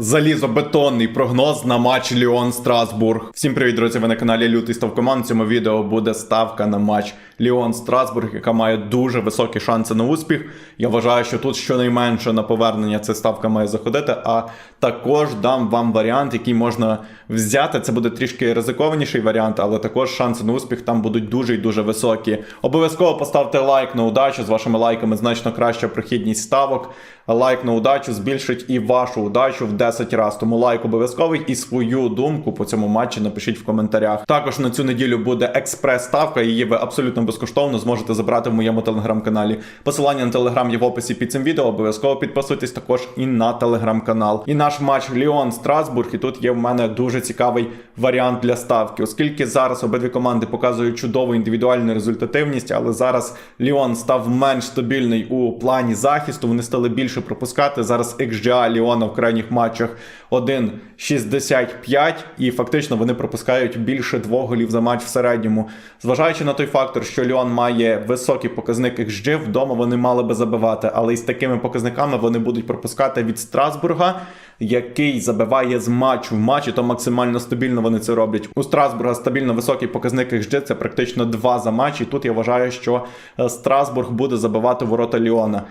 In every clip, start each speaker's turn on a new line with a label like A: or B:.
A: Залізобетонний прогноз на матч Ліон Страсбург. Всім привіт, друзі! Ви на каналі Лютий Ставкоман. В цьому відео буде ставка на матч Ліон Страсбург, яка має дуже високі шанси на успіх. Я вважаю, що тут щонайменше на повернення ця ставка має заходити. А також дам вам варіант, який можна взяти. Це буде трішки ризикованіший варіант, але також шанси на успіх там будуть дуже і дуже високі. Обов'язково поставте лайк на удачу. З вашими лайками значно краща прохідність ставок. Лайк на удачу збільшить і вашу удачу в 10 разів. Тому лайк обов'язковий і свою думку по цьому матчі напишіть в коментарях. Також на цю неділю буде експрес-ставка. Її ви абсолютно безкоштовно зможете забрати в моєму телеграм-каналі. Посилання на телеграм є в описі під цим відео. Обов'язково підписуйтесь також і на телеграм-канал. І наш матч Ліон Страсбург. І тут є в мене дуже цікавий варіант для ставки, оскільки зараз обидві команди показують чудову індивідуальну результативність, але зараз Ліон став менш стабільний у плані захисту. Вони стали більше пропускати. Зараз XGA Ліона в крайніх матчах 1,65 і фактично вони пропускають більше двох голів за матч в середньому. Зважаючи на той фактор, що Ліон має високий показник XG, вдома вони мали би забивати, але із такими показниками вони будуть пропускати від Страсбурга, який забиває з матчу в матчі, то максимально стабільно вони це роблять. У Страсбурга стабільно високий показник XG, це практично два за матч. І тут я вважаю, що е, Страсбург буде забивати ворота Ліона.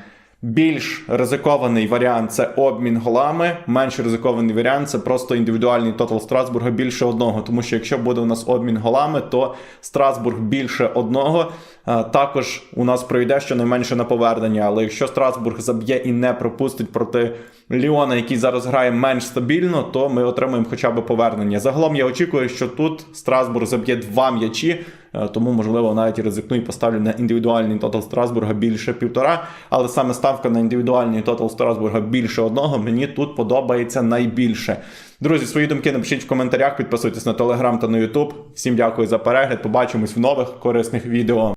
A: Більш ризикований варіант це обмін голами. Менш ризикований варіант це просто індивідуальний тотал Страсбурга більше одного. Тому що якщо буде у нас обмін голами, то Страсбург більше одного. Е, Також у нас пройде щонайменше на повернення. Але якщо Страсбург заб'є і не пропустить проти Ліона, який зараз грає менш стабільно, то ми отримаємо хоча б повернення. Загалом я очікую, що тут Страсбург заб'є два м'ячі. Е, Тому, можливо, навіть ризикну і поставлю на індивідуальний тотал Страсбурга більше півтора. Але саме ставка на індивідуальний тотал Страсбурга більше одного мені тут подобається найбільше. Друзі, свої думки напишіть в коментарях, підписуйтесь на телеграм та на Ютуб. Всім дякую за перегляд. Побачимось в нових корисних відео.